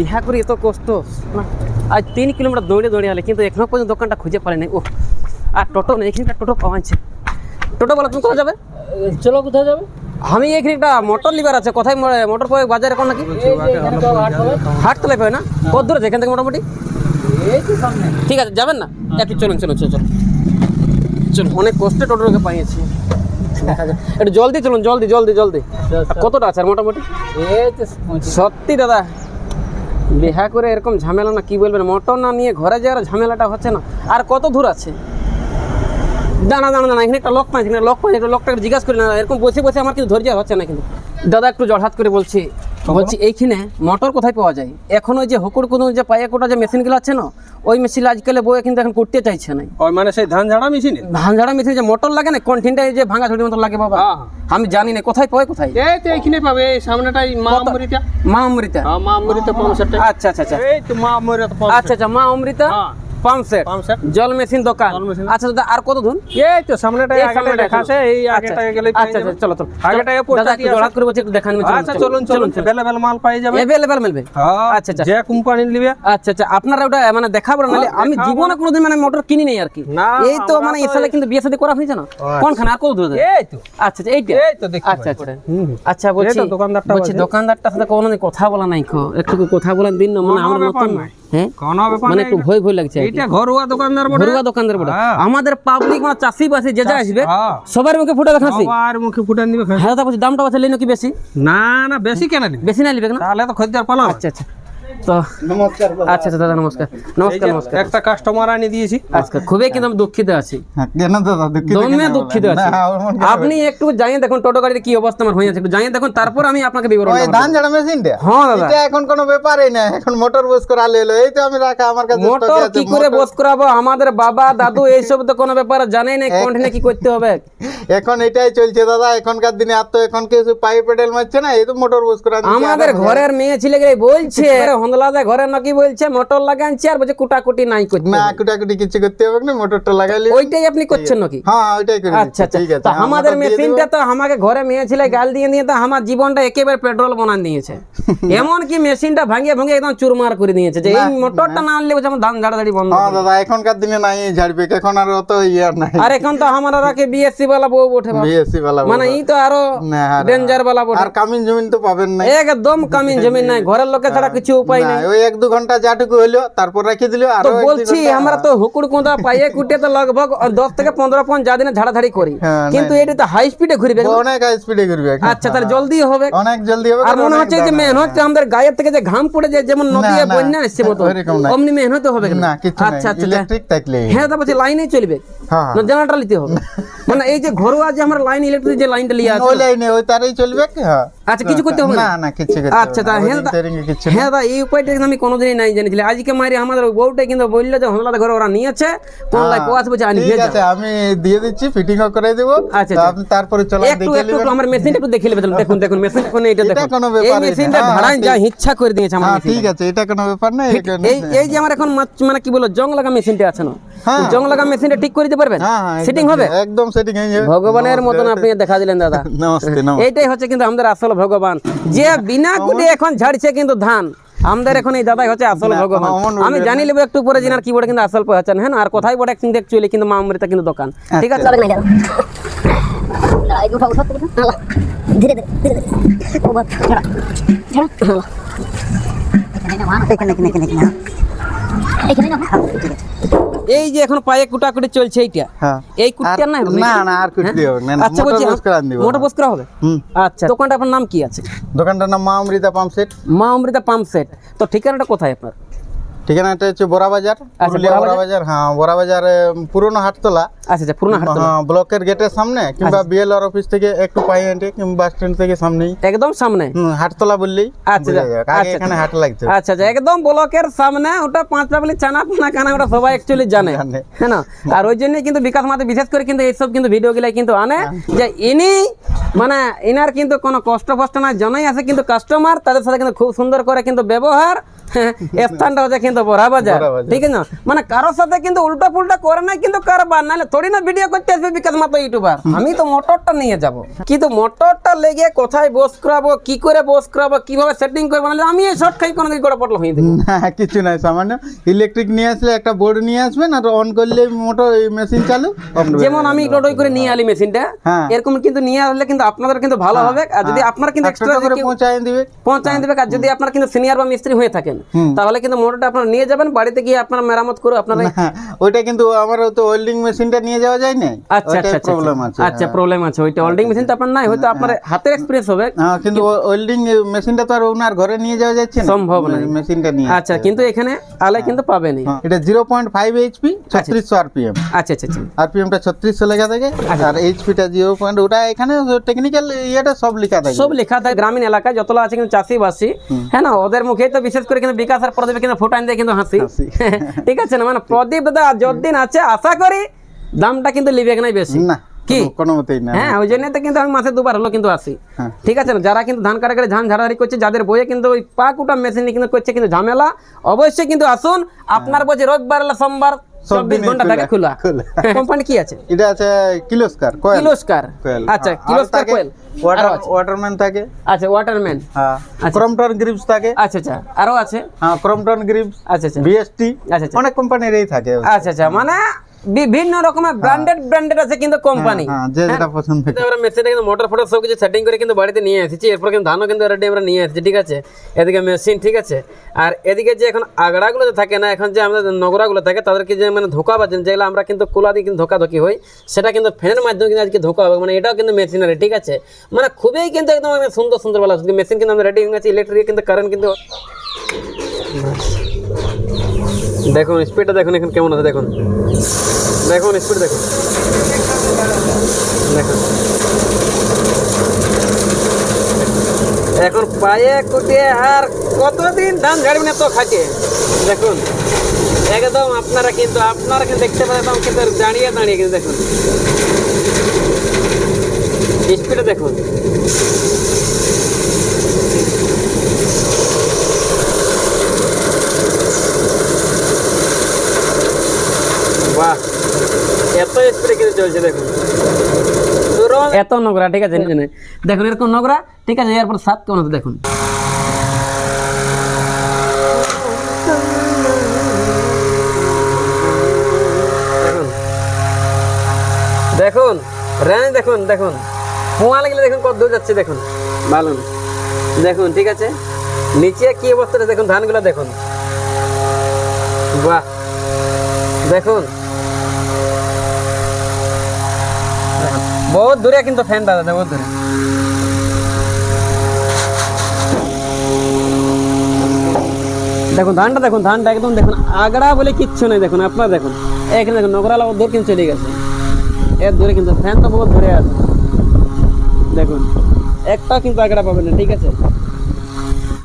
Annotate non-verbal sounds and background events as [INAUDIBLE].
বিহা করে এত কষ্ট। আজ তিন কিলোমিটার দৌড়ে দৌড়ে আলে কিন্তু এখনও পর্যন্ত দোকানটা খুঁজে পারিনি ও আর টোটো নেই এখানটা টোটো পাওয়া যাচ্ছে টোটো বলো তুমি কোথায় যাবে? চলো কোথায় যাবে? আমি এখানে একটা মোটর লিভার আছে কোথায় মোটর পাবে বাজারে কোন নাকি? হাট তলায় পাবে না? কত দূরে এখান থেকে মোটামুটি? ঠিক আছে যাবেন না? একটু চলুন চলুন চলুন চলুন। চলুন অনেক কষ্টে টোটোকে পাইয়েছি। একটু জলদি চলুন জলদি জলদি জলদি। কতটা আছে আর মোটামুটি? সত্যি দাদা বিহা করে এরকম ঝামেলা না, কি বলবেন? মোটর না নিয়ে ঘরে যাওয়ার ঝামেলাটা হচ্ছে না। আর কত দূর আছে? দাঁড়া দাঁড়া দাঁড়া, এখানে একটা লোক পাই এখানে লোক পাই একটা লোকটাকে জিজ্ঞাসা করি, না, এরকম বসে বসে আমার কিন্তু ধৈর্য হচ্ছে না কিন্তু। দাদা, একটু জড়হাত করে বলছি বলছি এইখানে মোটর কোথায় পাওয়া যায়? এখন ওই যে হুকুর কোনো যে পায়ে কোটা যে মেশিনগুলো আছে না ওই মেশিন আজকাল বয়ে কিন্তু এখন করতে চাইছে না। ওই মানে সেই ধান ঝাড়া মেশিন ধান ঝাড়া মেশিন যে মোটর লাগে না কন্টিনটা এই যে ভাঙা ছড়ির মতো লাগে বাবা। হ্যাঁ। আমি জানি না কোথায় পায় কোথায়? এই তো এইখানে পাবে এই সামনেটাই মা অমৃতা। মা অমৃতা। হ্যাঁ মা অমৃতা পাম্প সেট আচ্ছা আচ্ছা আচ্ছা। এই তো মা অমৃতা আচ্ছা আচ্ছা মা অমৃতা। হ্যাঁ। পাম্প সেট জল মেশিন দোকান। আচ্ছা দাদা আর কত দূর এই তো সামনেটাই এই আগেটাই আছে এই আচ্ছা, গেলে আচ্ছা আচ্ছা চলো চলো। আগেটায় দাদা পোস্টার জড়াত করে বলছি একটু দেখান আচ্ছা চলুন চলুন বেলা মাল পাই যাবে। অ্যাভেলেবেল মিলবে হ্যাঁ আচ্ছা, আচ্ছা। যে কোম্পানি নিবে। আচ্ছা আচ্ছা আপনারা ওটা মানে দেখাবো না আমি জীবনে কোনোদিন মানে মোটর কিনি নেই আর কি। এই তো মানে তো কিন্তু বিয়ে সাথে করা হয়েছে না। কোনখানে আর কত দূর এই তো আচ্ছা আচ্ছা এইটা। এই তো দেখি আচ্ছা। আচ্ছা আচ্ছা বলছি দোকানদারটা বলছি দোকানদারটার সাথে কোনোদিন কথা বলা নাই একটু কথা বলার দিন না মানে আমার মতন। হ্যাঁ? মানে একটু ভয় ভয় লাগছে ঘরোয়া দোকানদার বটে? ঘরোয়া দোকানদার বটে। হ্যাঁ। আমাদের পাবলিক মানে চাষি বাসি যে যা আসবে হ্যাঁ। সবার মুখে ফুটে দেখাচ্ছি সবার মুখে ফুটান দিবে হ্যাঁ দাদা বলছি দামটা আছে লেনো কি বেশি? না না বেশি কেন বেশি না নিবে না তাহলে তো খদ্দের আচ্ছা আচ্ছা। তো আচ্ছা আচ্ছা দাদা নমস্কার। নমস্কার নমস্কার। একটা কাস্টমার আনি দিয়েছি। আজকে খুবই কিন্তু আমি দুঃখিত আছি। হ্যাঁ, কেন দাদা? দুঃখিত দমে দুঃখিত আছি। না, আমার খারাপ। আপনি একটু জানিয়ে দেখুন টোটো গাড়িতে কি অবস্থা আমার হয়ে আছে। একটু জানিয়ে দেখুন তারপর আমি আপনাকে বিবরণ ওই ধান ঝাড়া মেশিনটা হ্যাঁ দাদা। এটা এখন কোনো ব্যাপারই না এখন মোটর বস এলো এই তো আমি রাখা আমার কাছে মোটর কি করে বস করাবো? আমাদের বাবা দাদু [LAUGHS] এইসব তো কোনো ব্যাপার জানেই না কন্টিনে কি করতে হবে? এখন এটাই চলছে দাদা। এখনকার দিনে আর তো এখন কেউ পাই পেডেল মারছে না এই তো মোটর বস করা আমাদের ঘরের মেয়ে ছেলে গেলে [LAUGHS] বলছে হন্দলাদা ঘরে নাকি বলছে মোটর লাগানছে আর বলছে কুটাকুটি নাই করতে না কুটাকুটি কিছু করতে হবে না মোটরটা লাগাইলে ওইটাই আপনি করছেন নাকি হ্যাঁ ওইটাই করে আচ্ছা আচ্ছা ঠিক আছে তো হ্যাঁ, আমাদের মোটর দিয়ে মেশিনটা দেবো। তো আমাকে ঘরে মেয়ে ছেলে গাল দিয়ে দিয়ে তো আমার জীবনটা একেবারে পেট্রোল বানান দিয়েছে [LAUGHS] এমন কি মেশিনটা ভাঙিয়ে ভাঙিয়ে একদম চুরমার করে দিয়েছে যে এই মোটরটা না আনলে বলছে আমার ধান ঝাড়াঝাড়ি বন্ধ হ্যাঁ দাদা এখনকার দিনে নাই ঝাড়বে এখন আর অত ইয়ার নাই আর এখন তো আমার রাখে বিএসসি वाला বউ ওঠে বাবা। বিএসসি বালা মানে ই তো আরো না আর- ডেঞ্জার वाला বটে আর কামিন জমিন তো পাবেন না একদম কামিন জমিন নাই ঘরের লোকে ছাড়া কিছু উপায় না, ওই এক দু ঘণ্টা যাটুকু হইল তারপর রেখে দিল আর বলছি আমরা তো হুকুর কোঁদা পাইয়ে কুটে তো লগভগ দশ থেকে পনেরো পন যা দিনে ঝাড়াঝাড়ি করি। হ্যাঁ, কিন্তু এটা তো হাই স্পিডে ঘুরবে অনেক স্পিডে ঘুরবে আচ্ছা তাহলে জলদি হবে। অনেক জলদি হবে আর মনে হচ্ছে যে মেহনত আমাদের গায়ের থেকে যে ঘাম পড়ে যায় যেমন নদী বন্যা আসছে মতো অমনি মেহনত হবে না আচ্ছা আচ্ছা ইলেকট্রিক থাকলে। হ্যাঁ লাইনেই চলবে? হ্যাঁ জেনারেটর নিতে হবে। [LAUGHS] মানে এই যে ঘরোয়া যে আমরা লাইন ইলেকট্রিক যে লাইনটা লিয়ে আছে। ওই লাইনে ওই তারই চলবে কি হ্যাঁ। আচ্ছা কিছু করতে হবে না না? কিছু করতে আচ্ছা তা হ্যাঁ হ্যাঁ এই উপায়টা আমি কোনোদিনই নাই জেনেছিলাম। আজকে মারি আমাদের বউটা কিন্তু বলল যে ঘরে ওরা নিয়েছে কোন লাই কোয়াশ বলছে আনি ঠিক আছে আমি দিয়ে দিচ্ছি ফিটিং করে দেব। আচ্ছা, আচ্ছা। আপনি তারপরে চলা একটু দেখে একটু নেবেন। একটু আমার মেশিনটা একটু দেখে নেবে দেখুন দেখুন মেশিন কোন এটা এটা দেখুন। কোনো এই মেশিনটা হ্যাঁ, ভাড়ায় যা ইচ্ছা করে দিয়েছে আমার হ্যাঁ ঠিক আছে এটা কোনো ব্যাপার না এই এই যে আমার এখন মানে কি বলো জং লাগা মেশিনটা আছে না? হ্যাঁ। জং লাগা মেশিনটা ঠিক দিতে পারবেন সেটিং হবে একদম ভগবানের মতন আপনি দেখা দিলেন দাদা নমস্তে হচ্ছে কিন্তু আমাদের আসল ভগবান যে বিনা কুটে এখন ঝাড়ছে কিন্তু ধান আমাদের এখন এই দাদাই হচ্ছে আসল ভগবান আমি জানি লেবো একটু পরে জিনার কি বলে কিন্তু আসল পৌঁছান হ্যাঁ আর কোথায় বড় একদিন দেখছি কিন্তু মা অমৃতা কিন্তু দোকান ঠিক আছে এখানে এখানে এখানে এখানে এখানে না ঠিক আছে এই যে এখন পায়ে কুটাকুটি চলছে এইটা হ্যাঁ। এই কুটতে না না না আর কুটতে হবে না, আচ্ছা বলছি মোটর বস করা হবে? আচ্ছা দোকানটা আপনার নাম কি আছে? দোকানটার নাম মা অমৃতা পাম্প সেট। মা অমৃতা পাম্প সেট। তো ঠিকানাটা কোথায় আপনার? ঠিকানাটা হচ্ছে বোরা বাজার পুরুলিয়া হ্যাঁ পুরনো হাটতলা। আচ্ছা আচ্ছা পুরোনো হাট হ্যাঁ ব্লকের গেটের সামনে কিংবা বিএলআর অফিস থেকে একটু হেঁটে কিংবা বাস স্ট্যান্ড থেকে সামনেই। একদম সামনে? হাটতলা বললেই আচ্ছা, আগে আচ্ছা, এখানে হাট লাগতো। আচ্ছা আচ্ছা একদম ব্লকের সামনে ওটা পাঁচটা বলি চানা পানা কানা ওটা সবাই অ্যাকচুয়ালি জানে। হ্যাঁ না? আর ওই জন্যই কিন্তু বিকাশ মাতে বিশেষ করে কিন্তু এইসব কিন্তু ভিডিও গুলাই কিন্তু আনে। হ্যাঁ। যে ইনি মানে এনার কিন্তু কোনো কষ্ট ফষ্ট না জানাই আছে কিন্তু কাস্টমার তাদের সাথে কিন্তু খুব সুন্দর করে কিন্তু ব্যবহার কিন্তু। ঠিক না মানে কারোর সাথে কিন্তু উল্টা পুল্টা করে না কিন্তু কারবার। নাহলে থোড়ি না ভিডিও করতে আসবে বিকাশ মাত্র ইউটিউবার আমি তো মোটরটা নিয়ে যাব। কিন্তু মোটরটা লেগে কোথায় বস করাবো কি করে বস করাবো কীভাবে সেটিং করব নাহলে আমি এই শর্ট খাই কোনো গোড়া পটল হয়ে দেবো কিছু নাই সামান্য ইলেকট্রিক নিয়ে আসলে একটা বোর্ড নিয়ে আসবেন আর অন করলে মোটর মেশিন চালু যেমন আমি লোডই করে নিয়ে আলি মেশিনটা হ্যাঁ। এরকম কিন্তু নিয়ে আসলে কিন্তু আপনাদের কিন্তু ভালো হবে। আর যদি আপনার কিন্তু এক্সট্রা পৌঁছায় দিবে। পৌঁছায় দেবে আর যদি আপনার কিন্তু সিনিয়র বা মিস্ত্রি হয়ে থাকেন তাহলে কিন্তু মোটরটা আপনারা নিয়ে যাবেন বাড়িতে গিয়ে আপনার মেরামত করে আপনারা হ্যাঁ ওইটা কিন্তু আমার তো ওয়েল্ডিং মেশিনটা নিয়ে যাওয়া যায় না আচ্ছা আচ্ছা আচ্ছা প্রবলেম আছে আচ্ছা প্রবলেম আছে। ওইটা ওয়েল্ডিং মেশিন তো আপনার নাই হয়তো আপনার হাতের এক্সপিরিয়েন্স হবে। হ্যাঁ কিন্তু ওয়েল্ডিং মেশিনটা তো আর ওনার ঘরে নিয়ে যাওয়া যাচ্ছে না। সম্ভব না। মেশিনটা নিয়ে আচ্ছা কিন্তু এখানে আলে কিন্তু পাবেনি হ্যাঁ, এটা জিরো পয়েন্ট ফাইভ এইচপি ছত্রিশশো আরপিএম আচ্ছা আচ্ছা আচ্ছা। আরপিএমটা ছত্রিশশো লেখা থাকে আর এইচপিটা জিরো পয়েন্ট ওটা এখানে টেকনিক্যাল ইয়েটা সব লেখা থাকে। সব লেখা থাকে গ্রামীণ এলাকায় যতলা আছে কিন্তু চাষিবাসী। হ্যাঁ না ওদের মুখেই তো বিশেষ করে কিন্তু বিকাশ আর প্রদীপ কিন্তু ফোটান দিয়ে কিন্তু হাসি। [LAUGHS] ঠিক আছে না মানে প্রদীপ দাদা যতদিন আছে আশা করি দামটা কিন্তু লিবে নাই বেশি। না কি? না। হ্যাঁ ওই জন্য তো কিন্তু আমি মাসে দুবার হলো কিন্তু আসি। হ্যাঁ। ঠিক আছে না যারা কিন্তু ধান কাটাকাটি ধান ঝাড়াঝাড়ি করছে যাদের বইয়ে কিন্তু ওই পাক উটা মেশিন কিন্তু করছে কিন্তু ঝামেলা অবশ্যই কিন্তু আসুন। আপনার বলছে রোববার সোমবার চব্বিশ ঘণ্টা থাকে খোলা। কোম্পানি কি আছে? এটা আছে কিলোস্কার কোয়েল। কিলোস্কার? কোয়েল আচ্ছা হ্যাঁ। কিলোস্কার কোয়েল। ওয়াটার ওয়াটারম্যান থাকে। আচ্ছা ওয়াটারম্যান হ্যাঁ। আচ্ছা। ক্রমটন গ্রিপস থাকে। আচ্ছা আচ্ছা। আরও আছে? হ্যাঁ ক্রমটন গ্রিপস আচ্ছা আচ্ছা। বিএসটি আচ্ছা, অনেক কোম্পানির এই থাকে। আচ্ছা আচ্ছা। মানে বিভিন্ন রকমের ব্র্যান্ডেড ব্র্যান্ডেড আছে কিন্তু কোম্পানি হ্যাঁ যে যেটা পছন্দ থাকে। আমরা মেশিনে কিন্তু মোটর ফোটর সব কিছু সেটিং করে কিন্তু বাড়িতে নিয়ে এসেছি। এরপর কিন্তু ধানও কিন্তু রেডি আমরা নিয়ে এসেছি ঠিক আছে? এদিকে মেশিন ঠিক আছে? আর এদিকে যে এখন আগড়াগুলো যে থাকে না এখন যে আমাদের নগরাগুলো থাকে তাদেরকে যে মানে ধোকা বাজেন যেগুলো আমরা কিন্তু কোলা দিয়ে কিন্তু ধোকা ধোকি হই সেটা কিন্তু ফ্যানের মাধ্যমে কিন্তু আজকে ধোকা হবে মানে এটাও কিন্তু মেশিনারি ঠিক আছে? মানে খুবই কিন্তু একদম মানে সুন্দর সুন্দর বলা মেশিন কিন্তু আমরা রেডি হয়ে গেছে ইলেকট্রিক কিন্তু কারেন্ট কিন্তু দেখুন স্পিডটা দেখুন, এখন কেমন আছে দেখুন। দেখুন স্পিড দেখুন। দেখুন। এখন পায়ে কুটিয়ে আর কতদিন ধান ঝাড়বি না তো খাকে দেখুন। একদম আপনারা কিন্তু আপনারা কিন্তু দেখতে পারেন কিন্তু দাঁড়িয়ে দাঁড়িয়ে কিন্তু দেখুন। স্পিডে দেখুন বাহ এত দেখুন। এত নোংরা ঠিক আছে? দেখুন এরকম নোংরা ঠিক আছে? এরপর সাত কেমন আছে দেখুন। দেখুন। দেখুন রেঞ্জ দেখুন দেখুন। পোয়া লাগলে দেখুন কত দূর যাচ্ছে দেখুন। ভালো। দেখুন ঠিক আছে? নিচে কি অবস্থাটা দেখুন ধানগুলো দেখুন। বাহ। দেখুন। বহুত দূরে কিন্তু ফ্যান দাদা বহুত দূরে। দেখুন, ধানটা দেখুন, ধানটা একদম দেখুন আগড়া বলে কিচ্ছু নেই, দেখুন, আপনারা দেখুন। এখানে দেখুন নগরালা দূর কিন্তু চলে গেছে। এর দূরে কিন্তু ফ্যান তো বহুত দূরে আছে। দেখুন, একটা কিন্তু আগড়া পাবেন না, ঠিক আছে?